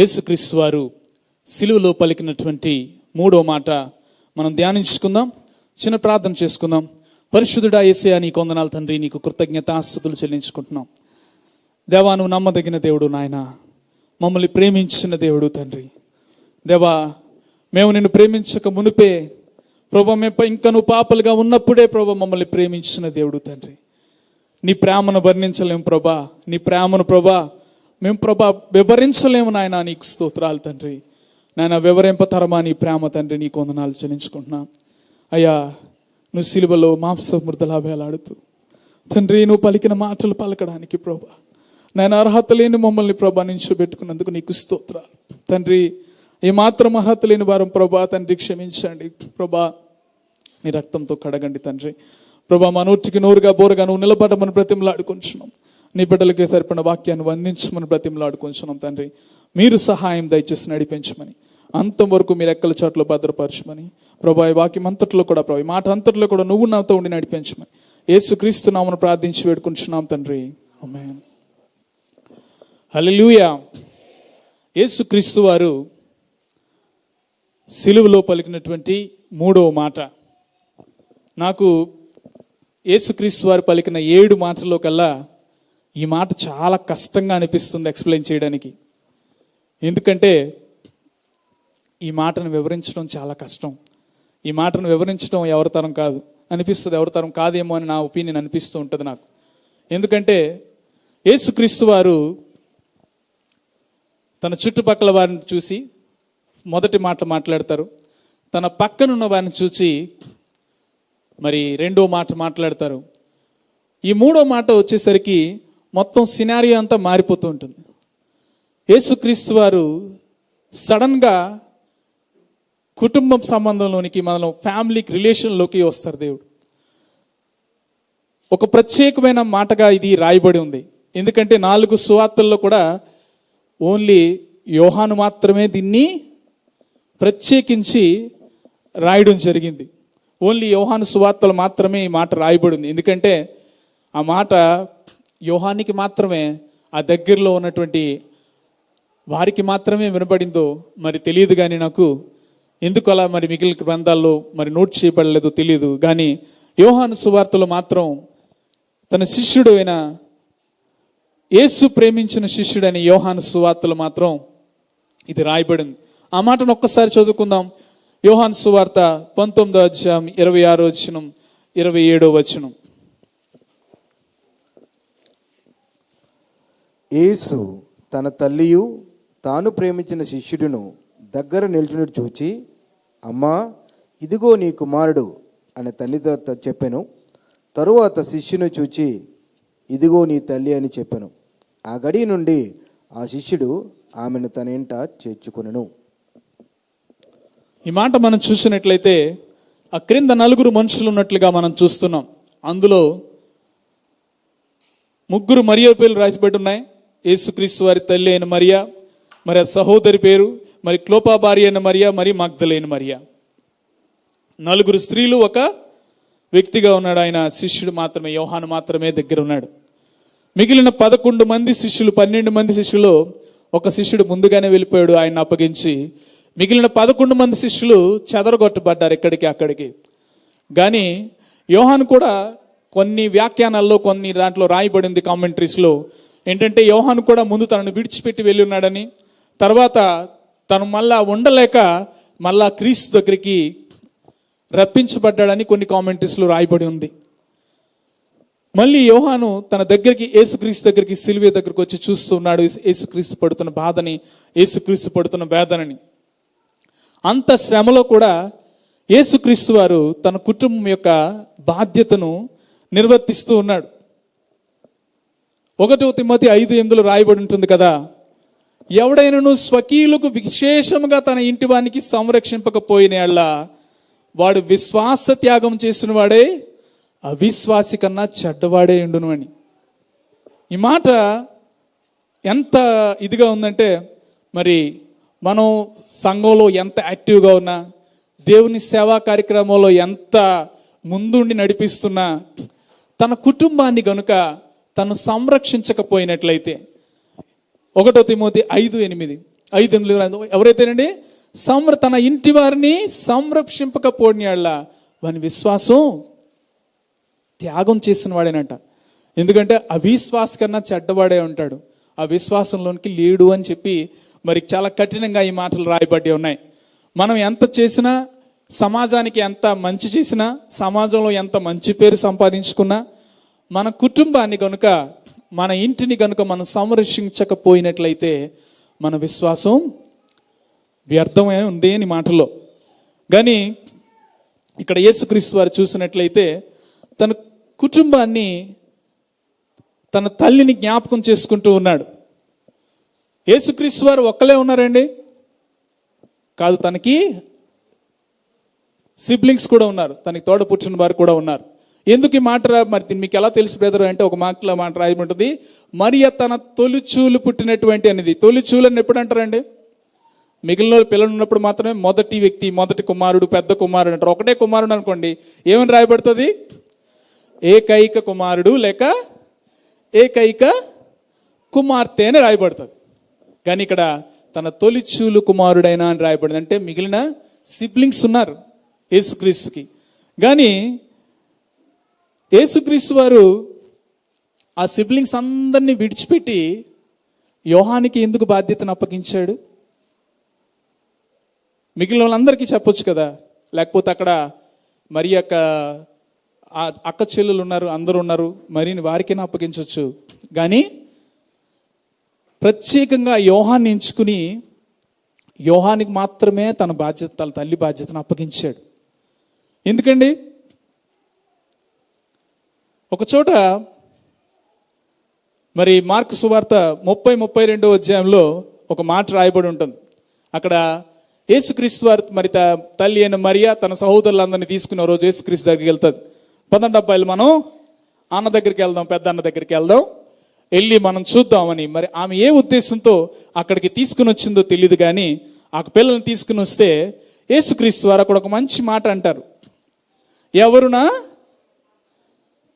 యేసుక్రీస్తు వారు సిలువలో పలికినటువంటి మూడో మాట మనం ధ్యానించుకుందాం చిన్న ప్రార్థన చేసుకుందాం. పరిశుద్ధుడా ఏసయా నీ కొందనాలు తండ్రి నీకు కృతజ్ఞతాస్తుతులు చెల్లించుకుంటున్నాం. దేవా నువ్వు నమ్మదగిన దేవుడు నాయన. మమ్మల్ని ప్రేమించిన దేవుడు తండ్రి. దేవా మేము నిన్ను ప్రేమించక మునిపే ప్రభా మేము ఇంకా నువ్వు పాపలుగా ఉన్నప్పుడే ప్రభా మమ్మల్ని ప్రేమించిన దేవుడు తండ్రి. నీ ప్రేమను వర్ణించలేము ప్రభా. నీ ప్రేమను ప్రభా మేము ప్రభా వివరించలేము నాయన నీకు స్తోత్రాలు తండ్రి. నాయన వివరింపతరమా నీ ప్రేమ తండ్రి నీ కొందనాలు చెల్లించుకుంటున్నా. అయ్యా నువ్వు సిలువలో మాంసమృతలా వేలాడుతూ తండ్రి నువ్వు పలికిన మాటలు పలకడానికి ప్రభా. నేను అర్హత లేని మమ్మల్ని ప్రభా నించోబెట్టుకున్నందుకు నీకు స్తోత్రాలు. తండ్రి ఏ మాత్రం అర్హత లేని వారం ప్రభా తండ్రి క్షమించండి. ప్రభా నీ రక్తంతో కడగండి తండ్రి. ప్రభా మా నోటికి నోరుగా బోరుగా నువ్వు నిలబడమని బ్రతిమలాడుకుంటున్నాం నీ బిడ్డలకి సరిపడిన వాక్యాన్ని వందించమని బ్రతిమలాడుకుంటున్నాం తండ్రి. మీరు సహాయం దయచేసి నడిపించమని అంతవరకు మీరు ఎక్కల చోట్ల భద్రపరచమని ప్రభా ఈ వాక్యం అంతట్లో కూడా ప్రభా మాట అంతట్లో కూడా నువ్వు నాతో ఉండి నడిపించమని యేసు క్రీస్తు నామను ప్రార్థించి వేడుకుంటున్నాం తండ్రి. ఆమేన్. హల్లెలూయా. యేసు క్రీస్తు వారు సిలువలో పలికినటువంటి మూడవ మాట. నాకు యేసుక్రీస్తు వారు పలికిన ఏడు మాటల్లో కల్లా ఈ మాట చాలా కష్టంగా అనిపిస్తుంది ఎక్స్ప్లెయిన్ చేయడానికి. ఎందుకంటే ఈ మాటను వివరించడం చాలా కష్టం. ఈ మాటను వివరించడం ఎవరితరం కాదు. అనిపిస్తుంది ఎవరి తరం కాదేమో అని నా ఒపీనియన్ అనిపిస్తూ ఉంటుంది నాకు. ఎందుకంటే యేసుక్రీస్తు వారు తన చుట్టుపక్కల వారిని చూసి మొదటి మాటలు మాట్లాడతారు. తన పక్కనున్న వారిని చూసి మరి రెండో మాట మాట్లాడతారు. ఈ మూడో మాట వచ్చేసరికి మొత్తం సినారియో అంతా మారిపోతూ ఉంటుంది. యేసుక్రీస్తు వారు సడన్గా కుటుంబం సంబంధంలోనికి మనం ఫ్యామిలీకి రిలేషన్లోకి వస్తారు దేవుడు. ఒక ప్రత్యేకమైన మాటగా ఇది రాయబడి ఉంది. ఎందుకంటే నాలుగు సువార్తల్లో కూడా ఓన్లీ యోహాను మాత్రమే దీన్ని ప్రత్యేకించి రాయడం జరిగింది. ఓన్లీ యోహాను సువార్తలు మాత్రమే ఈ మాట రాయబడింది ఎందుకంటే ఆ మాట యోహానికి మాత్రమే ఆ దగ్గరలో ఉన్నటువంటి వారికి మాత్రమే వినబడిందో మరి తెలియదు కానీ నాకు. ఎందుకు అలా మరి మిగిలిన గ్రంథాల్లో మరి నోట్ చేయబడలేదో తెలియదు కానీ యోహాను సువార్తలు మాత్రం తన శిష్యుడు అయిన యేసు ప్రేమించిన శిష్యుడైన యోహాను సువార్తలు మాత్రం ఇది రాయబడింది. ఆ మాటను ఒక్కసారి చదువుకుందాం. యోహాన్ సువార్త పంతొమ్మిదో అధ్యాయం ఇరవై ఆరో వచనం ఇరవై ఏడో వచనం. యేసు తన తల్లియు తాను ప్రేమించిన శిష్యుడును దగ్గర నిల్చుని చూచి అమ్మా ఇదిగో నీ కుమారుడు అని తల్లితో చెప్పాను. తరువాత శిష్యుని చూచి ఇదిగో నీ తల్లి అని చెప్పాను. ఆ గడి నుండి ఆ శిష్యుడు ఆమెను తన ఇంట చేర్చుకును ఈ మాట మనం చూసినట్లయితే ఆ క్రింద నలుగురు మనుషులు ఉన్నట్లుగా మనం చూస్తున్నాం. అందులో ముగ్గురు మరియోపేలు పేర్లు రాసిపెట్టి ఉన్నాయి యేసుక్రీస్తు వారి తల్లి అయిన మరియా మరి సహోదరి పేరు మరి క్లోపా భార్య అయిన మరియా మరి మగ్ధలైన మరియా. నలుగురు స్త్రీలు ఒక వ్యక్తిగా ఉన్నాడు. ఆయన శిష్యుడు మాత్రమే యోహాను మాత్రమే దగ్గర ఉన్నాడు. మిగిలిన పదకొండు మంది శిష్యులు పన్నెండు మంది శిష్యులు ఒక శిష్యుడు ముందుగానే వెళ్ళిపోయాడు. ఆయన అప్పగించి మిగిలిన పదకొండు మంది శిష్యులు చెదరగొట్టబడ్డారు ఎక్కడికి అక్కడికి. కానీ యోహాన్ కూడా కొన్ని వ్యాఖ్యానాల్లో కొన్ని దాంట్లో రాయబడింది కామెంటరీస్లో ఏంటంటే యోహాను కూడా ముందు తనను విడిచిపెట్టి వెళ్ళి ఉన్నాడని తర్వాత తను మళ్ళా ఉండలేక మళ్ళా క్రీస్తు దగ్గరికి రప్పించబడ్డాడని కొన్ని కామెంటరీస్లో రాయబడి ఉంది. మళ్ళీ యోహాను తన దగ్గరికి యేసుక్రీస్తు దగ్గరికి సిలువే దగ్గరికి వచ్చి చూస్తూ ఉన్నాడు యేసుక్రీస్తు పడుతున్న బాధని యేసుక్రీస్తు పడుతున్న వేదనని. అంత శ్రమలో కూడా యేసుక్రీస్తు వారు తన కుటుంబం యొక్క బాధ్యతను నిర్వర్తిస్తూ ఉన్నాడు. ఒకటో తిమ్మతి ఐదు ఎనిమిదిలో రాయబడి ఉంటుంది కదా? ఎవడైనను స్వకీయులకు విశేషముగా తన ఇంటి వానికి సంరక్షింపకపోయిన వాడు విశ్వాస త్యాగం చేసిన వాడే అవిశ్వాసి కన్నా చెడ్డవాడే ఉండును అని. ఈ మాట ఎంత ఇదిగా ఉందంటే మరి మనం సంఘంలో ఎంత యాక్టివ్గా ఉన్నా దేవుని సేవా కార్యక్రమంలో ఎంత ముందుండి నడిపిస్తున్నా తన కుటుంబాన్ని గనుక తను సంరక్షించకపోయినట్లయితే. ఒకటో తిమోతి ఐదు ఎనిమిది. ఐదు ఎనిమిది ఎవరైతేనండి? సంర తన ఇంటి వారిని సంరక్షింపకపోయినాళ్ళ వాని విశ్వాసం త్యాగం చేసిన వాడేనంట. ఎందుకంటే అవిశ్వాస కన్నా చెడ్డవాడే ఉంటాడు. ఆ విశ్వాసంలోనికి లేడు అని చెప్పి మరి చాలా కఠినంగా ఈ మాటలు రాయబడి ఉన్నాయి. మనం ఎంత చేసినా సమాజానికి ఎంత మంచి చేసినా సమాజంలో ఎంత మంచి పేరు సంపాదించుకున్నా మన కుటుంబాన్ని కనుక మన ఇంటిని కనుక మనం సంరక్షించకపోయినట్లయితే మన విశ్వాసం వ్యర్థమే ఉంది అని మాటలో కానీ ఇక్కడ యేసుక్రీస్తు వారు చూసినట్లయితే తన కుటుంబాన్ని తన తల్లిని జ్ఞాపకం చేసుకుంటూ ఉన్నాడు. యేసుక్రీస్తు వారు ఒక్కలే ఉన్నారండి? కాదు తనకి సిబ్లింగ్స్ కూడా ఉన్నారు. తనకి తోడ పుట్టిన వారు కూడా ఉన్నారు. ఎందుకు ఈ మాట మరి మీకు ఎలా తెలుసు బ్రదర్ అంటే ఒక మాటలో మాట రాయబడి మరియ తన తొలిచూలు పుట్టినటువంటి అనేది. తొలిచూలు అని ఎప్పుడు అంటారండి? మిగిలిన పిల్లలు ఉన్నప్పుడు మాత్రమే మొదటి వ్యక్తి మొదటి కుమారుడు పెద్ద కుమారుడు అంటారు. ఒకటే కుమారుడు అనుకోండి. ఏమని రాయబడుతుంది? ఏకైక కుమారుడు లేక ఏకైక కుమార్తె అని రాయబడుతుంది. కానీ ఇక్కడ తన తొలిచూలు కుమారుడైనా అని రాయబడింది. అంటే మిగిలిన సిబ్లింగ్స్ ఉన్నారు యేసుక్రీస్తుకి. కానీ యేసుక్రీస్తు వారు ఆ సిబ్లింగ్స్ అందరినీ విడిచిపెట్టి యోహానికి ఎందుకు బాధ్యతను అప్పగించాడు? మిగిలిన వాళ్ళందరికీ చెప్పొచ్చు కదా. లేకపోతే అక్కడ మరి అక్క అక్క చెల్లెలు ఉన్నారు అందరూ ఉన్నారు మరిని వారికైనా అప్పగించవచ్చు కానీ ప్రత్యేకంగా యోహాన్ని ఎంచుకుని యోహానికి మాత్రమే తన బాధ్యత తన తల్లి బాధ్యతను అప్పగించాడు. ఎందుకండి? ఒక చోట మరి మార్కు సువార్త ముప్పై ముప్పై రెండో అధ్యాయంలో ఒక మాట రాయబడి ఉంటుంది. అక్కడ యేసుక్రీస్తు వారి మరి త- తల్లి అయిన మరియా తన సహోదరులందరినీ తీసుకున్న రోజు యేసుక్రీస్తు దగ్గరికి వెళ్తుంది పదండి అబ్బాయిలు మనం అన్న దగ్గరికి వెళ్దాం పెద్ద అన్న దగ్గరికి వెళ్దాం. వెళ్ళి మనం చూద్దామని. మరి ఆమె ఏ ఉద్దేశంతో అక్కడికి తీసుకుని వచ్చిందో తెలియదు కానీ ఆ పిల్లల్ని తీసుకుని వస్తే యేసుక్రీస్తు వారు అక్కడ ఒక మంచి మాట అంటారు. ఎవరునా?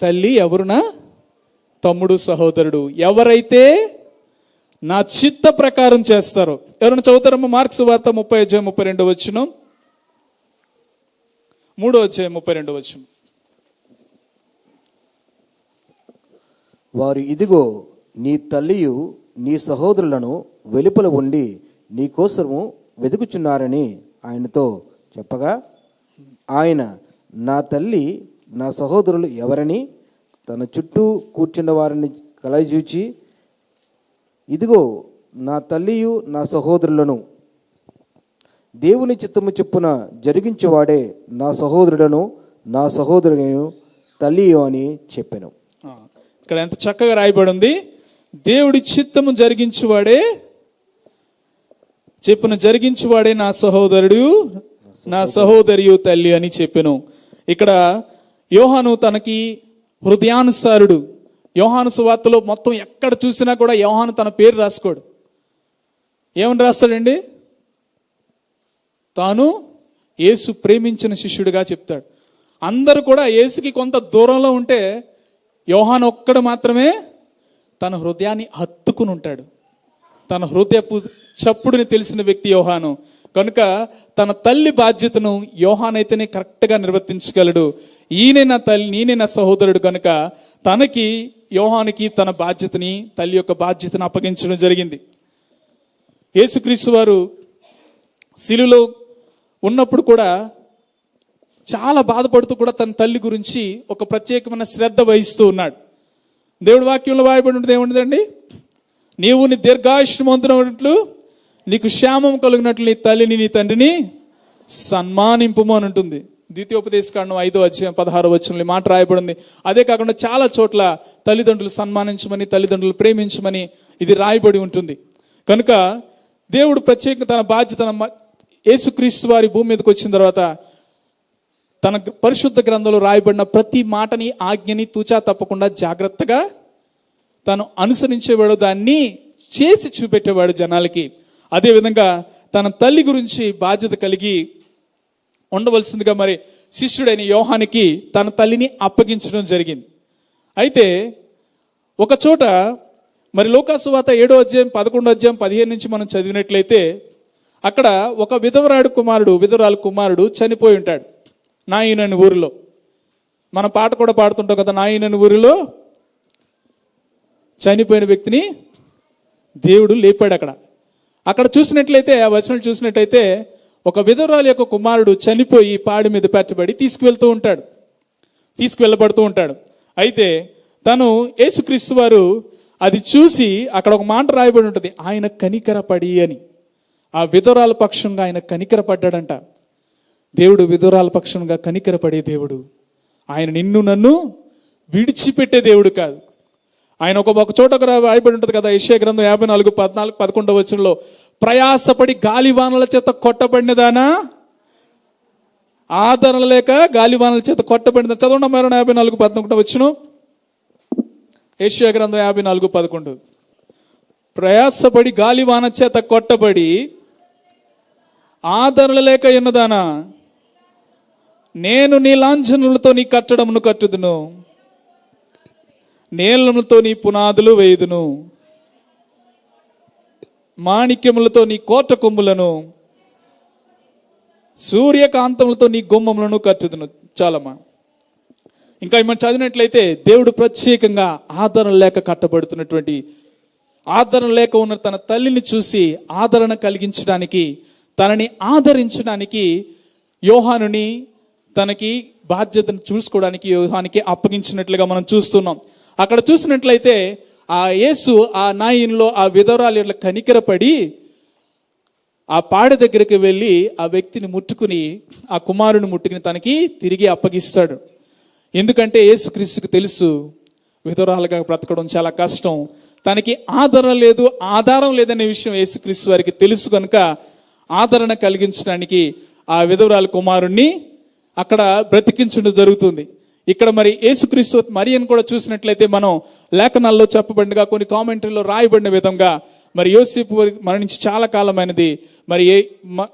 తల్లి ఎవరునా? తమ్ముడు సహోదరుడు. ఎవరైతే నా చిత్త ప్రకారం చేస్తారో. ఎవరైనా చదువుతారమ్మా? మార్క్స్ వార్త ముప్పై అధ్యాయం ముప్పై రెండు వచ్చిన మూడో అధ్యాయం ముప్పై రెండు వచ్చిన వారు ఇదిగో నీ తల్లియు నీ సహోదరులను వెలుపల ఉండి నీ కోసము వెతుకుచున్నారని ఆయనతో చెప్పగా ఆయన నా తల్లి నా సహోదరులు ఎవరని తన చుట్టూ కూర్చున్న వారిని కలయచూచి ఇదిగో నా తల్లియు నా సహోదరులను. దేవుని చిత్తము చెప్పున జరిగించేవాడే నా సహోదరుడను నా సహోదరులను తల్లియు అని చెప్పాను. ఇక్కడ ఎంత చక్కగా రాయబడి ఉంది దేవుడి చిత్తము జరిగించువాడే చెప్పున జరిగించువాడే నా సహోదరుడు నా సహోదరియు తల్లి అని చెప్పాను. ఇక్కడ యోహాను తనకి హృదయానుసారుడు. యోహాను సువార్తలో మొత్తం ఎక్కడ చూసినా కూడా యోహాను తన పేరు రాసుకోడు. ఏమని రాస్తాడండి? తాను యేసు ప్రేమించిన శిష్యుడిగా చెప్తాడు. అందరూ కూడా యేసుకి కొంత దూరంలో ఉంటే యోహాను ఒక్కడు మాత్రమే తన హృదయాన్ని హత్తుకుని ఉంటాడు. తన హృదయపు చప్పుడుని తెలిసిన వ్యక్తి యోహాను. కనుక తన తల్లి బాధ్యతను యోహాన్ అయితేనే కరెక్ట్గా నిర్వర్తించగలడు. ఈయనే నా తల్లి నేనే నా సహోదరుడు కనుక తనకి యోహానికి తన బాధ్యతని తల్లి యొక్క బాధ్యతను అప్పగించడం జరిగింది. యేసుక్రీస్తు వారు శిలులో ఉన్నప్పుడు కూడా చాలా బాధపడుతూ కూడా తన తల్లి గురించి ఒక ప్రత్యేకమైన శ్రద్ధ వహిస్తూ ఉన్నాడు. దేవుడి వాక్యంలో వాయబడి ఉంటుంది ఏముండదండి? నీవు నీ దీర్ఘాయుష్మంతున్నట్లు నీకు క్షేమం కలిగినట్లు నీ తల్లిని నీ తండ్రిని సన్మానింపుము అని ఉంటుంది. ద్వితీయోపదేశకాండం ఐదో అధ్యాయం పదహారు వచ్చిన మాట రాయబడింది. అదే కాకుండా చాలా చోట్ల తల్లిదండ్రులు సన్మానించమని తల్లిదండ్రులు ప్రేమించమని ఇది రాయబడి ఉంటుంది. కనుక దేవుడు ప్రత్యేక తన బాధ్యత యేసుక్రీస్తు వారి భూమి మీదకి వచ్చిన తర్వాత తన పరిశుద్ధ గ్రంథంలో రాయబడిన ప్రతి మాటని ఆజ్ఞని తూచా తప్పకుండా జాగ్రత్తగా తను అనుసరించేవాడు దాన్ని చేసి చూపెట్టేవాడు జనాలకి. అదేవిధంగా తన తల్లి గురించి బాధ్యత కలిగి ఉండవలసిందిగా మరి శిష్యుడైన యోహానికి తన తల్లిని అప్పగించడం జరిగింది. అయితే ఒక చోట మరి లోకాసువాత ఏడో అధ్యాయం పదకొండో అధ్యాయం పదిహేను నుంచి మనం చదివినట్లయితే అక్కడ ఒక విధవరాడు కుమారుడు విధవరాలు కుమారుడు చనిపోయి ఉంటాడు నాయనని ఊరిలో. మన పాట కూడా పాడుతుంటాం కదా నాయనని ఊరిలో చనిపోయిన వ్యక్తిని దేవుడు లేపాడు అక్కడ. అక్కడ చూసినట్లయితే ఆ వచనం చూసినట్లయితే ఒక విధవరాలు యొక్క కుమారుడు చనిపోయి పాడి మీద పెట్టబడి తీసుకువెళ్తూ ఉంటాడు. తీసుకువెళ్ళబడుతూ ఉంటాడు. అయితే తను యేసుక్రీస్తు వారు అది చూసి అక్కడ ఒక మాట రాయబడి ఉంటుంది. ఆయన కనికరపడి అని. ఆ విధురాల పక్షంగా ఆయన కనికరపడ్డాడంట దేవుడు విధురాల పక్షంగా కనికరపడే దేవుడు. ఆయన నిన్ను నన్ను విడిచిపెట్టే దేవుడు కాదు. ఆయన ఒక ఒక చోట ఒక రాయబడి ఉంటుంది కదా యశ్య గ్రంథం యాభై నాలుగు పద్నాలుగు పదకొండవ వచనంలో ప్రయాసపడి గాలివానల చేత కొట్టబడినదానా? ఆదరణ లేక గాలివానల చేత కొట్టబడిన చదవండి మరో యాభై నాలుగు పదకొండు వచ్చును. ఏషియా గ్రంథం యాభై నాలుగు పదకొండు. ప్రయాసపడి గాలివాన చేత కొట్టబడి ఆదరణ లేక ఎన్నదానా? నేను నీ లాంఛనలతో నీ కట్టడమును కట్టుదును. నేలములతో నీ పునాదులు వేయుదును. మాణిక్యములతో నీ కోట కొమ్ములను. సూర్యకాంతములతో నీ గుమ్మములను కట్టుదును. చాలమ్మా. ఇంకా మనం చదివినట్లయితే దేవుడు ప్రత్యేకంగా ఆదరణ లేక కట్టబడుతున్నటువంటి ఆదరణ లేక ఉన్న తన తల్లిని చూసి ఆదరణ కలిగించడానికి తనని ఆదరించడానికి యోహానుని తనకి బాధ్యతను చూసుకోవడానికి యోహానికి అప్పగించినట్లుగా మనం చూస్తున్నాం. అక్కడ చూసినట్లయితే ఆ యేసు ఆ నాయన్లో ఆ విధవరాలు ఇట్లా కనికరపడి ఆ పాడ దగ్గరికి వెళ్ళి ఆ వ్యక్తిని ముట్టుకుని ఆ కుమారుని ముట్టుకుని తనకి తిరిగి అప్పగిస్తాడు. ఎందుకంటే యేసుక్రీస్తుకు తెలుసు విధవరాలుగా బ్రతకడం చాలా కష్టం. తనకి ఆదరణ లేదు ఆధారం లేదనే విషయం యేసుక్రీస్తు వారికి తెలుసు కనుక ఆదరణ కలిగించడానికి ఆ విధవరాల కుమారుణ్ణి అక్కడ బ్రతికించడం జరుగుతుంది. ఇక్కడ మరి యేసుక్రీస్తు మరియను కూడా చూసినట్లయితే మనం లేఖనాల్లో చెప్పబడినగా కొన్ని కామెంటరీలో రాయబడిన విధంగా మరి యోసేపు మరణించి చాలా కాలమైనది. మరి ఏ మ-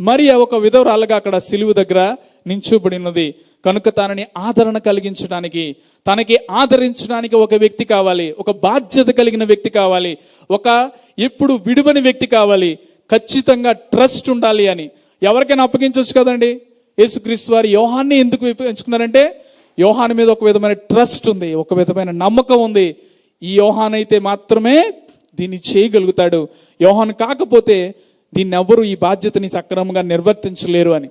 మరియ ఒక విధవరాలుగా అక్కడ సిలువు దగ్గర నించోబడినది కనుక తనని ఆదరణ కలిగించడానికి తనకి ఆదరించడానికి ఒక వ్యక్తి కావాలి. ఒక బాధ్యత కలిగిన వ్యక్తి కావాలి. ఒక ఎప్పుడు విడువని వ్యక్తి కావాలి. ఖచ్చితంగా ట్రస్ట్ ఉండాలి అని. ఎవరికైనా అప్పగించవచ్చు కదండి? యేసుక్రీస్తు వారి యోహాన్ని ఎందుకు ఎంచుకున్నారంటే యోహాన్ మీద ఒక విధమైన ట్రస్ట్ ఉంది ఒక విధమైన నమ్మకం ఉంది. ఈ యోహాన్ అయితే మాత్రమే దీన్ని చేయగలుగుతాడు. యోహాన్ కాకపోతే దీన్ని ఎవరు ఈ బాధ్యతని సక్రమంగా నిర్వర్తించలేరు అని.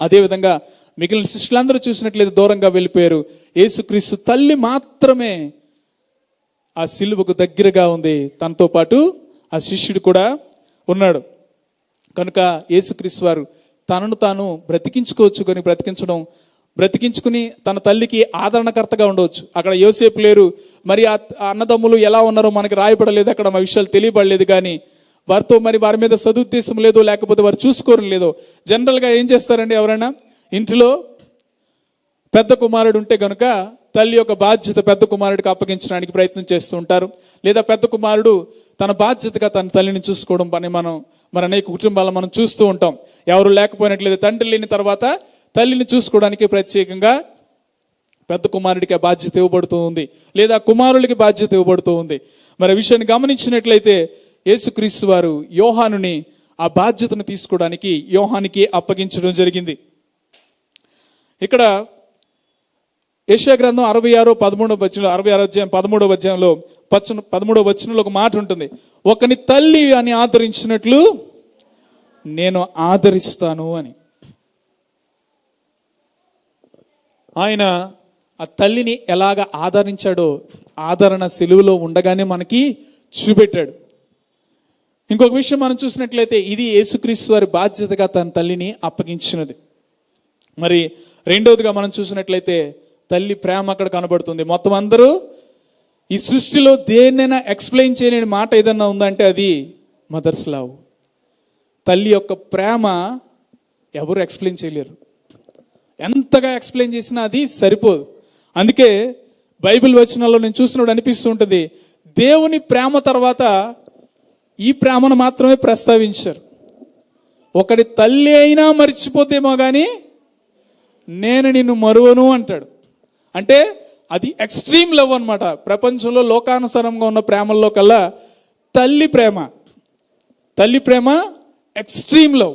అదేవిధంగా మిగిలిన శిష్యులందరూ చూసినట్లయితే దూరంగా వెళ్ళిపోయారు. యేసుక్రీస్తు తల్లి మాత్రమే ఆ సిలువకు దగ్గరగా ఉంది. తనతో పాటు ఆ శిష్యుడు కూడా ఉన్నాడు. కనుక యేసుక్రీస్తు వారు తనను తాను బ్రతికించుకోవచ్చు కానీ బ్రతికించడం బ్రతికించుకుని తన తల్లికి ఆదరణకర్తగా ఉండవచ్చు. అక్కడ యోసేపు లేరు. మరి ఆ అన్నదమ్ములు ఎలా ఉన్నారో మనకి రాయబడలేదు. అక్కడ మా విషయాలు తెలియబడలేదు కానీ వారితో మరి వారి మీద సదుద్దేశం లేదో లేకపోతే వారు చూసుకోరు లేదో జనరల్గా ఏం చేస్తారండి ఎవరైనా? ఇంటిలో పెద్ద కుమారుడు ఉంటే గనుక తల్లి యొక్క బాధ్యత పెద్ద కుమారుడికి అప్పగించడానికి ప్రయత్నం చేస్తూ ఉంటారు. లేదా పెద్ద కుమారుడు తన బాధ్యతగా తన తల్లిని చూసుకోవడం పని మనం మన అనేక కుటుంబాలను మనం చూస్తూ ఉంటాం. ఎవరు లేకపోయినట్లయితే తండ్రి లేని తర్వాత తల్లిని చూసుకోవడానికి ప్రత్యేకంగా పెద్ద కుమారుడికి ఆ బాధ్యత ఇవ్వబడుతూ ఉంది. లేదా కుమారుడికి బాధ్యత ఇవ్వబడుతూ ఉంది. మరి విషయాన్ని గమనించినట్లయితే యేసుక్రీస్తు వారు యోహానుని ఆ బాధ్యతను తీసుకోవడానికి యోహానికి అప్పగించడం జరిగింది. ఇక్కడ యశా గ్రంథం అరవై ఆరో పదమూడవ వచనంలో అరవై ఆరో అధ్యాయం పదమూడవ అధ్యాయంలో పచ్చన పదమూడవ వచనంలో ఒక మాట ఉంటుంది. ఒకని తల్లి అని ఆదరించినట్లు నేను ఆదరిస్తాను అని. ఆయన ఆ తల్లిని ఎలాగ ఆదరించాడో ఆదరణ సెలువులో ఉండగానే మనకి చూపెట్టాడు. ఇంకొక విషయం మనం చూసినట్లయితే ఇది యేసుక్రీస్తు వారి బాధ్యతగా తన తల్లిని అప్పగించినది. మరి రెండవదిగా మనం చూసినట్లయితే తల్లి ప్రేమ అక్కడ కనబడుతుంది. మొత్తం అందరూ ఈ సృష్టిలో దేన్నైనా ఎక్స్ప్లెయిన్ చేయలేని మాట ఏదన్నా ఉందంటే అది మదర్స్ లవ్. తల్లి యొక్క ప్రేమ ఎవరు ఎక్స్ప్లెయిన్ చేయలేరు. ఎంతగా ఎక్స్ప్లెయిన్ చేసినా అది సరిపోదు. అందుకే బైబిల్ వచనాల్లో నేను చూసినప్పుడు అనిపిస్తూ ఉంటుంది దేవుని ప్రేమ తర్వాత ఈ ప్రేమను మాత్రమే ప్రస్తావించారు. ఒకటి తల్లి అయినా మర్చిపోతేమో కానీ నేను నిన్ను మరువను అంటాడు. అంటే అది ఎక్స్ట్రీమ్ లవ్ అనమాట ప్రపంచంలో లోకానుసారంగా ఉన్న ప్రేమల్లో కల్లా తల్లి ప్రేమ. తల్లి ప్రేమ ఎక్స్ట్రీమ్ లవ్.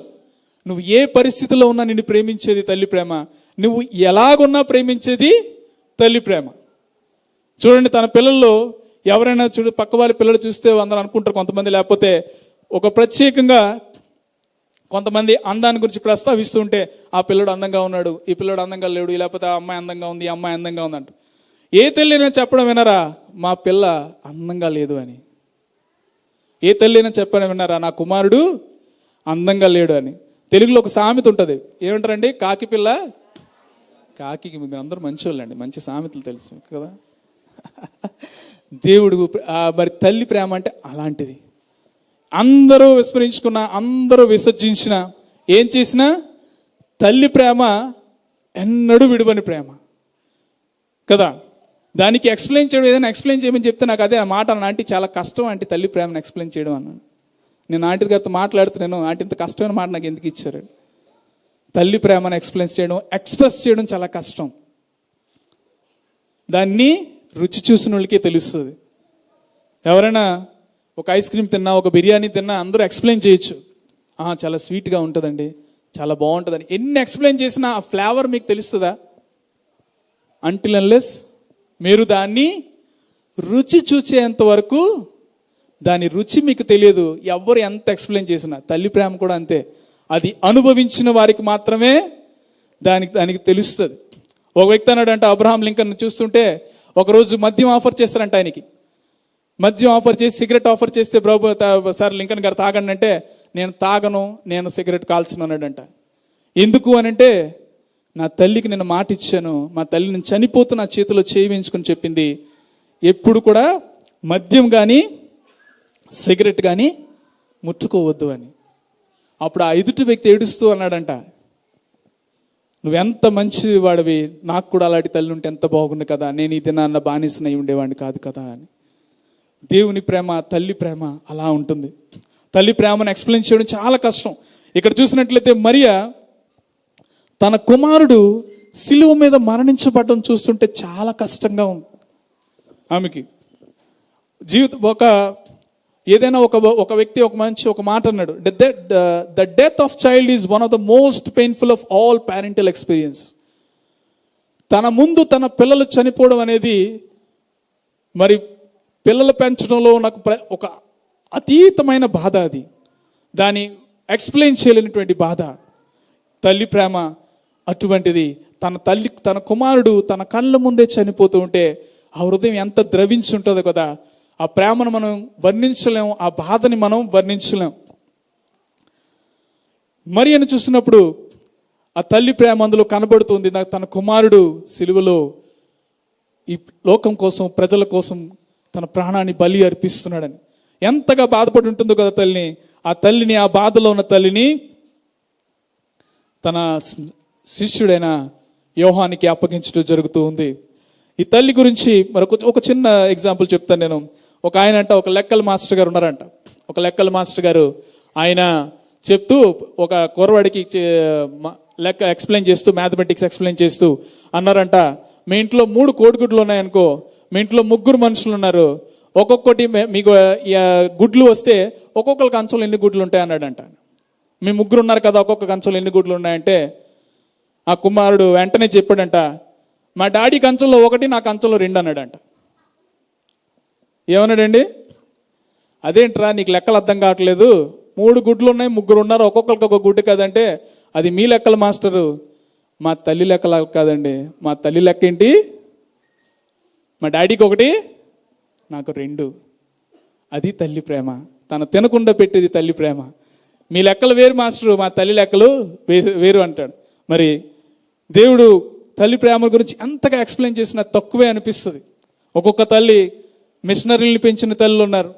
నువ్వు ఏ పరిస్థితిలో ఉన్నా నిన్ను ప్రేమించేది తల్లి ప్రేమ. నువ్వు ఎలాగున్నా ప్రేమించేది తల్లి ప్రేమ. చూడండి తన పిల్లల్లో ఎవరైనా చూడు పక్క వారి పిల్లలు చూస్తే అందరూ అనుకుంటారు కొంతమంది లేకపోతే ఒక ప్రత్యేకంగా కొంతమంది అందాన్ని గురించి ప్రస్తావిస్తూ ఉంటే ఆ పిల్లడు అందంగా ఉన్నాడు ఈ పిల్లడు అందంగా లేడు లేకపోతే ఆ అమ్మాయి అందంగా ఉంది ఈ అమ్మాయి అందంగా ఉందంట ఏ తల్లినా చెప్పడం వినరా మా పిల్ల అందంగా లేదు అని. ఏ తల్లినా చెప్పడం విన్నారా? నా కుమారుడు అందంగా లేడు అని. తెలుగులో ఒక సామెత ఉంటుంది. ఏమంటారండి? కాకి పిల్ల? కాకి మీరు అందరూ మంచివాళ్ళండి మంచి సామెతలు తెలుసు కదా. దేవుడు మరి తల్లి ప్రేమ అంటే అలాంటిది. అందరూ విస్మరించుకున్న అందరూ విసర్జించిన ఏం చేసినా? తల్లి ప్రేమ ఎన్నడూ విడువని ప్రేమ. కదా? దానికి ఎక్స్ప్లెయిన్ చేయడం ఏదైనా ఎక్స్ప్లెయిన్ చేయమని చెప్తే నాకు అదే ఆ మాట అన్న చాలా కష్టం అంటే తల్లి ప్రేమను ఎక్స్ప్లెయిన్ చేయడం అన్నాను నేను ఆంటీ గారితో మాట్లాడుతున్నాను. ఆంటీ ఇంత కష్టమైన మాట నాకు ఎందుకు ఇచ్చారు? తల్లి ప్రేమను ఎక్స్ప్లెయిన్ చేయడం ఎక్స్ప్రెస్ చేయడం చాలా కష్టం. దాన్ని రుచి చూసిన వాళ్ళకే తెలుస్తుంది. ఎవరైనా ఒక ఐస్ క్రీమ్ తిన్నా ఒక బిర్యానీ తిన్నా అందరూ ఎక్స్ప్లెయిన్ చేయొచ్చు. "ఆహా, చాలా స్వీట్గా ఉంటుందండి. చాలా బాగుంటుందని. ఎన్ని ఎక్స్ప్లెయిన్ చేసినా ఆ ఫ్లేవర్ మీకు తెలుస్తుందా? అంటిల్ అన్లెస్ మీరు దాన్ని రుచి చూచేంత వరకు దాని రుచి మీకు తెలియదు. ఎవరు ఎంత ఎక్స్ప్లెయిన్ చేసినా. తల్లి ప్రేమ కూడా అంతే. అది అనుభవించిన వారికి మాత్రమే దానికి దానికి తెలుస్తుంది. ఒక వ్యక్తి అన్నాడంట అబ్రహాం లింకన్ చూస్తుంటే ఒకరోజు మద్యం ఆఫర్ చేస్తారంట ఆయనకి. మద్యం ఆఫర్ చేసి సిగరెట్ ఆఫర్ చేస్తే ప్రభు సార్ లింకన్ గారు తాగండి అంటే నేను తాగను నేను సిగరెట్ కాల్చను అన్నాడంట. ఎందుకు అని అంటే నా తల్లికి నేను మాట ఇచ్చాను. మా తల్లి నేను చనిపోతూ నా చేతిలో చేయించుకుని చెప్పింది. ఎప్పుడు కూడా మద్యం కానీ సిగరెట్ కానీ ముట్టుకోవద్దు అని. అప్పుడు ఆ ఎదుటి వ్యక్తి ఏడుస్తూ అన్నాడంట నువ్వెంత మంచి వాడివి నాకు కూడా అలాంటి తల్లి ఉంటే ఎంత బాగుంది కదా నేను ఈ దినాన్న బానిసనై ఉండేవాడిని కాదు కదా అని. దేవుని ప్రేమ తల్లి ప్రేమ అలా ఉంటుంది. తల్లి ప్రేమను ఎక్స్ప్లెయిన్ చేయడం చాలా కష్టం. ఇక్కడ చూసినట్లయితే మరియా తన కుమారుడు సిలువ మీద మరణించబడడం చూస్తుంటే చాలా కష్టంగా ఉంది. ఆమెకి జీవిత ఒక ఏదైనా ఒక ఒక వ్యక్తి ఒక మంచి ఒక మాట అన్నాడు the death of child is one of the most painful of all parental experience తన ముందు తన పిల్లలు చనిపోవడం అనేది మరి పిల్లలు పెంచడంలో నాకు ఒక అతీతమైన బాధ అది. దాని ఎక్స్ప్లెయిన్ చేయలేనటువంటి బాధ. తల్లి ప్రేమ అటువంటిది. తన తల్లి తన కుమారుడు తన కళ్ళ ముందే చనిపోతూ ఉంటే ఆ హృదయం ఎంత ద్రవించి ఉంటుందో కదా. ఆ ప్రేమను మనం వర్ణించలేము ఆ బాధని మనం వర్ణించలేం మరి అని చూసినప్పుడు ఆ తల్లి ప్రేమ అందులో కనబడుతుంది. నాకు తన కుమారుడు సిలువలో ఈ లోకం కోసం ప్రజల కోసం తన ప్రాణాన్ని బలి అర్పిస్తున్నాడని. ఎంతగా బాధపడి ఉంటుందో కదా తల్లిని. ఆ తల్లిని ఆ బాధలో ఉన్న తల్లిని తన శిష్యుడైన యోహానికి అప్పగించడం జరుగుతూ ఉంది. ఈ తల్లి గురించి మరొక ఒక చిన్న ఎగ్జాంపుల్ చెప్తాను నేను. ఒక ఆయన అంట ఒక లెక్కల మాస్టర్ గారు ఉన్నారంట. ఒక లెక్కల మాస్టర్ గారు ఆయన చెప్తూ ఒక కుర్రవాడికి లెక్క ఎక్స్ప్లెయిన్ చేస్తూ మ్యాథమెటిక్స్ ఎక్స్ప్లెయిన్ చేస్తూ అన్నారంట. మీ ఇంట్లో మూడు కోడిగుడ్లు ఉన్నాయనుకో మీ ఇంట్లో ముగ్గురు మనుషులు ఉన్నారు. ఒక్కొక్కటి మే- మీకు గుడ్లు వస్తే ఒక్కొక్కరి కంచంలో ఎన్ని గుడ్లు ఉంటాయి అన్నాడంట. మీ ముగ్గురు ఉన్నారు కదా ఒక్కొక్క కంచంలో ఎన్ని గుడ్లు ఉన్నాయంటే ఆ కుమారుడు వెంటనే చెప్పాడంట మా డాడీ కంచంలో ఒకటి నా కంచంలో రెండు అన్నాడంట. ఏమన్నాడండి? అదేంట్రా నీకు లెక్కలు అర్థం కావట్లేదు? మూడు గుడ్లు ఉన్నాయి ముగ్గురు ఉన్నారు ఒక్కొక్కరికి ఒక గుడ్డు కదంటే అది మీ లెక్కల మాస్టరు. మా తల్లి లెక్కల కాదండి. మా తల్లి లెక్క ఏంటి? మా డాడీకి ఒకటి నాకు రెండు. అది తల్లి ప్రేమ. తన తినకుండా పెట్టేది తల్లి ప్రేమ. మీ లెక్కలు వేరు మాస్టరు. మా తల్లి లెక్కలు వేరు అంటాడు. మరి దేవుడు తల్లి ప్రేమ గురించి ఎంతగా ఎక్స్ప్లెయిన్ చేసినా తక్కువే అనిపిస్తుంది. ఒక్కొక్క తల్లి మిషనరీని పెంచిన తల్లులు ఉన్నారు.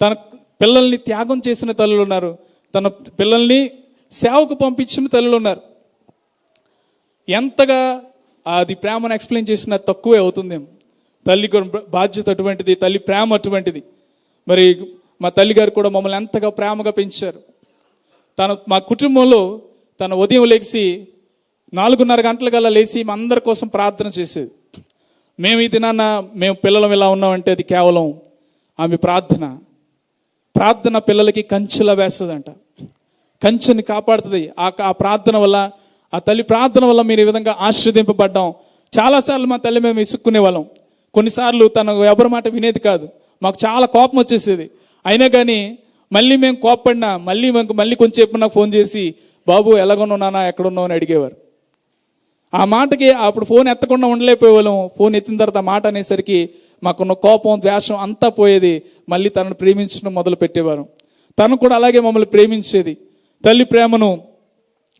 తన పిల్లల్ని త్యాగం చేసిన తల్లులు ఉన్నారు. తన పిల్లల్ని సేవకు పంపించిన తల్లులు ఉన్నారు. ఎంతగా అది ప్రేమను ఎక్స్ప్లెయిన్ చేసినా తక్కువే అవుతుందేమో. తల్లి బాధ్యత అటువంటిది తల్లి ప్రేమ అటువంటిది. మరి మా తల్లిగారు కూడా మమ్మల్ని ఎంతగా ప్రేమగా పెంచారు. తన మా కుటుంబంలో తన ఉదయం లేచి నాలుగున్నర గంటల గల్లా లేచి మా అందరి కోసం ప్రార్థన చేసేది. మేము ఈ దినాన్న మేము పిల్లలం ఇలా ఉన్నామంటే అది కేవలం ఆమె ప్రార్థన. ప్రార్థన పిల్లలకి కంచెలా వేస్తుందంట. కంచెని కాపాడుతుంది. ఆ ఆ ప్రార్థన వల్ల ఆ తల్లి ప్రార్థన వల్ల మీరు ఈ విధంగా ఆశ్రదింపబడ్డాం చాలాసార్లు మా తల్లి మేము ఇసుక్కునే వాళ్ళం కొన్నిసార్లు తన ఎవరి మాట వినేది కాదు. మాకు చాలా కోపం వచ్చేసేది. అయినా కానీ మళ్ళీ మేము కోప్పడినా మళ్ళీ మాకు మళ్ళీ కొంచెం నాకు ఫోన్ చేసి బాబు ఎలాగొన్నావు నాన్న? ఎక్కడున్నావు? అని అడిగేవారు. ఆ మాటకి అప్పుడు ఫోన్ ఎత్తకుండా ఉండలేకపోయేవాళ్ళం. ఫోన్ ఎత్తిన తర్వాత మాట అనేసరికి మాకున్న కోపం ద్వేషం అంతా పోయేది. మళ్ళీ తనను ప్రేమించడం మొదలు పెట్టేవారు. తను కూడా అలాగే మమ్మల్ని ప్రేమించేది. తల్లి ప్రేమను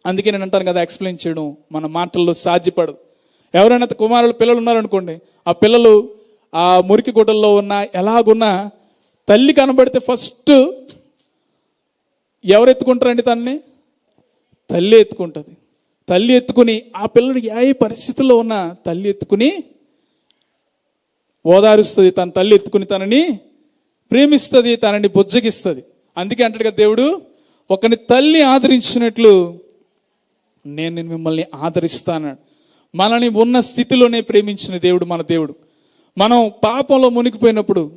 అందుకే నేను అంటాను కదా ఎక్స్ప్లెయిన్ చేయడం మన మాటల్లో సాధ్యపడదు. ఎవరైనా కుమారులు పిల్లలు ఉన్నారనుకోండి ఆ పిల్లలు ఆ మురికి గుడ్డల్లో ఉన్న ఎలాగున్నా తల్లి కనబడితే ఫస్ట్ ఎవరు ఎత్తుకుంటారండి తల్లిని? తల్లి ఎత్తుకుంటుంది. తల్లి ఎత్తుకుని ఆ పిల్లడు ఏ పరిస్థితుల్లో ఉన్న తల్లి ఎత్తుకుని ఓదారుస్తుంది. తన తల్లి ఎత్తుకుని తనని ప్రేమిస్తుంది తనని బుజ్జగిస్తుంది. అందుకే అంటాడు కదా దేవుడు ఒకని తల్లి ఆదరించినట్లు నేను మిమ్మల్ని ఆదరిస్తాను. మనని ఉన్న స్థితిలోనే ప్రేమించిన దేవుడు మన దేవుడు. మనం పాపంలో మునిగిపోయినప్పుడు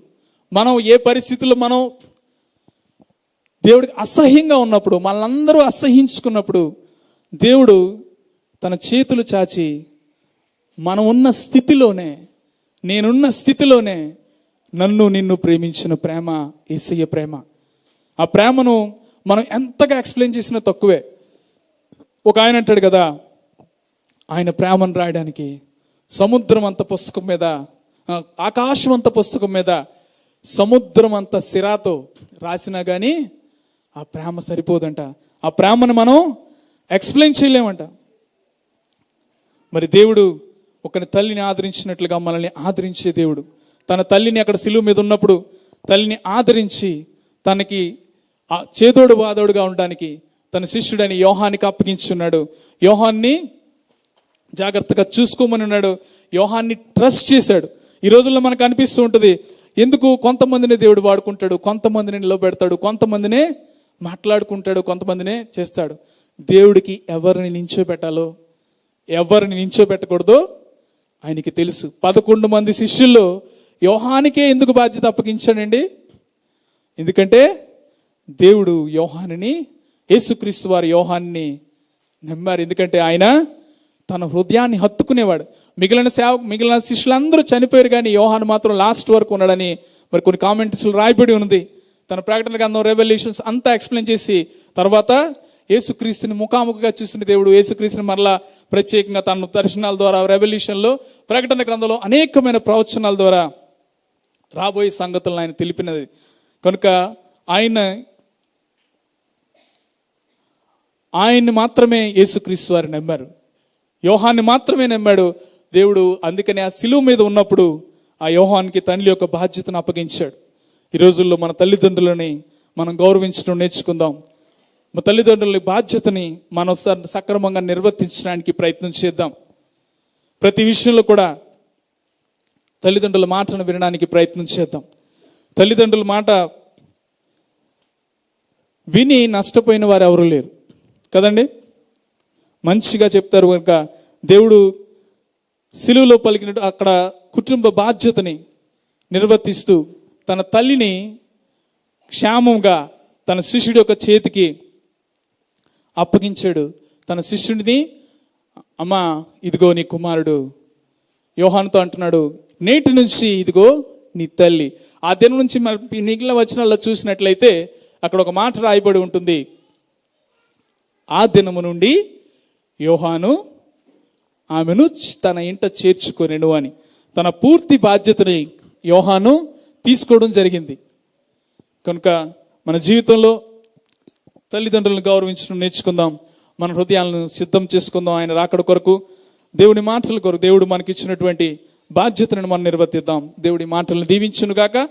మనం ఏ పరిస్థితుల్లో మనం దేవుడికి అసహ్యంగా ఉన్నప్పుడు మనందరూ అసహించుకున్నప్పుడు దేవుడు తన చేతులు చాచి మనం ఉన్న స్థితిలోనే నేనున్న స్థితిలోనే నన్ను నిన్ను ప్రేమించిన ప్రేమ ఏసయ్య ప్రేమ. ఆ ప్రేమను మనం ఎంతగా ఎక్స్ప్లెయిన్ చేసినా తక్కువే. ఒక ఆయన అంటాడు కదా ఆయన ప్రేమను రాయడానికి సముద్రం అంత పుస్తకం మీద ఆకాశం అంత పుస్తకం మీద సముద్రం అంత సిరాతో రాసినా కానీ ఆ ప్రేమ సరిపోదంట. ఆ ప్రేమను మనం ఎక్స్ప్లెయిన్ చేయలేమంట. మరి దేవుడు ఒకని తల్లిని ఆదరించినట్లుగా మనల్ని ఆదరించే దేవుడు. తన తల్లిని అక్కడ సిలువు మీద ఉన్నప్పుడు తల్లిని ఆదరించి తనకి ఆ చేదోడు వాదోడుగా ఉండడానికి తన శిష్యుడైన యోహానికి అప్పగించున్నాడు. యోహాన్ని జాగ్రత్తగా చూసుకోమని ఉన్నాడు. యోహాన్ని ట్రస్ట్ చేశాడు. ఈ రోజుల్లో మనకు అనిపిస్తూ ఉంటుంది ఎందుకు కొంతమందిని దేవుడు వాడుకుంటాడు కొంతమందిని నిలబెడతాడు కొంతమందినే మాట్లాడుకుంటాడు కొంతమందినే చేస్తాడు. దేవుడికి ఎవరిని నించోబెట్టాలో ఎవరిని నించోబెట్టకూడదో ఆయనకి తెలుసు. పదకొండు మంది శిష్యుల్లో యోహానికే ఎందుకు బాధ్యత అప్పగించాడండి? ఎందుకంటే దేవుడు యోహానిని యేసుక్రీస్తు వారి యోహాన్ని నమ్మారు. ఎందుకంటే ఆయన తన హృదయాన్ని హత్తుకునేవాడు. మిగిలిన సేవ మిగిలిన శిష్యులందరూ చనిపోయారు కానీ యోహాన్ మాత్రం లాస్ట్ వరకు ఉన్నాడని మరి కొన్ని కామెంట్స్లో రాయబడి ఉంది. తన ప్రకటన గ్రంథం రెవల్యూషన్స్ అంతా ఎక్స్ప్లెయిన్ చేసి తర్వాత యేసుక్రీస్తుని ముఖాముఖిగా చూసిన దేవుడు యేసుక్రీస్తుని మరలా ప్రత్యేకంగా తన దర్శనాల ద్వారా రెవల్యూషన్లో ప్రకటన గ్రంథంలో అనేకమైన ప్రవచనాల ద్వారా రాబోయే సంగతులను ఆయన తెలిపినది. కనుక ఆయన ఆయన్ని మాత్రమే యేసుక్రీస్తు వారు నమ్మారు. యోహాన్ని మాత్రమే నమ్మాడు. దేవుడు అందుకని ఆ శిలువ మీద ఉన్నప్పుడు ఆ యోహానికి తండ్రి యొక్క బాధ్యతను అప్పగించాడు. ఈ రోజుల్లో మన తల్లిదండ్రులని మనం గౌరవించడం నేర్చుకుందాం. మా తల్లిదండ్రుల బాధ్యతని మనం స- సక్రమంగా నిర్వర్తించడానికి ప్రయత్నం చేద్దాం. ప్రతి విషయంలో కూడా తల్లిదండ్రుల మాటను వినడానికి ప్రయత్నం చేద్దాం. తల్లిదండ్రుల మాట విని నష్టపోయిన వారు ఎవరు లేరు. కదండి? మంచిగా చెప్తారు కనుక దేవుడు సిలువలో పలికినట్టు అక్కడ కుటుంబ బాధ్యతని నిర్వర్తిస్తూ తన తల్లిని క్షేమంగా తన శిష్యుడి యొక్క చేతికి అప్పగించాడు. తన శిష్యుడిని అమ్మా ఇదిగో నీ కుమారుడు. యోహాన్తో అంటున్నాడు నేటి నుంచి ఇదిగో నీ తల్లి. ఆ దినం నుంచి మిగిలిన వచనాల్లో చూసినట్లయితే అక్కడ ఒక మాట రాయబడి ఉంటుంది. ఆ దినము నుండి యోహాను ఆమెను తన ఇంట చేర్చుకొనెను అని. తన పూర్తి బాధ్యతని యోహాను తీసుకోవడం జరిగింది. కనుక మన జీవితంలో తల్లిదండ్రులను గౌరవించడం నేర్చుకుందాం. మన హృదయాలను సిద్ధం చేసుకుందాం ఆయన రాకడ కొరకు. దేవుడి మాటల కొరకు దేవుడు మనకిచ్చినటువంటి బాధ్యతలను మనం నిర్వర్తిద్దాం. దేవుడి మాటలను దీవించును గాక